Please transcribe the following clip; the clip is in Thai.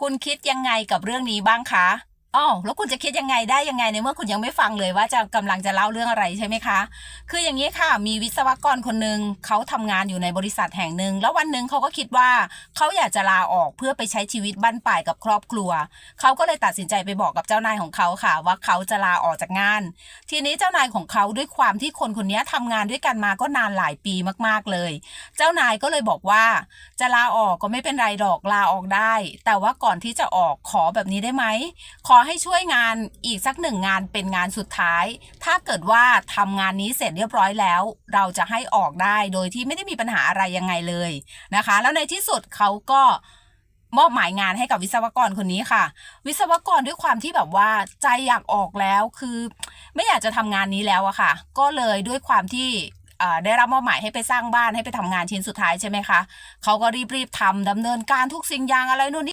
คุณคิดยังไงกับเรื่องนี้บ้างคะ อ๋อแล้วคุณจะคิดยังไงได้ยังไงในเมื่อคุณยังไม่ฟังเลยว่าจะกำลังจะเล่าเรื่องอะไรใช่ไหมคะ คืออย่างนี้ค่ะมีวิศวกรคนหนึ่งเขาทำงานอยู่ในบริษัทแห่งหนึ่งแล้ววันหนึ่งเขาก็คิดว่าเขาอยากจะลาออกเพื่อไปใช้ชีวิตบ้านปลายกับครอบครัว เขาก็เลยตัดสินใจไปบอกกับเจ้านายของเขาค่ะ ว่าเขาจะลาออกจากงาน ทีนี้เจ้านายของเขาด้วยความที่คนคนนี้ทำงานด้วยกันมาก็นานหลายปีมากๆเลย เจ้านายก็เลยบอกว่า จะลาออกก็ไม่เป็นไรดอกลาออกได้ แต่ว่าก่อนที่จะออกขอแบบนี้ได้ไหมขอให้ช่วยงานอีกสักหนึ่งงานเป็นงานสุดท้าย ถ้าเกิดว่าทำงานนี้เสร็จเรียบร้อยแล้ว เราจะให้ออกได้โดยที่ไม่ได้มีปัญหาอะไรยังไงเลยนะคะ แล้วในที่สุดเขาก็มอบหมายงานให้กับวิศวกรคนนี้ค่ะ วิศวกรด้วยความที่แบบว่าใจอยากออกแล้วคือ ไม่อยากจะทำงานนี้แล้วอะค่ะ ก็เลยด้วยความที่ได้รับมอบหมายให้ไปสร้างบ้านให้ไปทำงานชิ้นสุดท้ายใช่ไหมคะเขาก็รีบๆทำดำเนินการทุกสิ่งอย่างอะไรนู่นนี่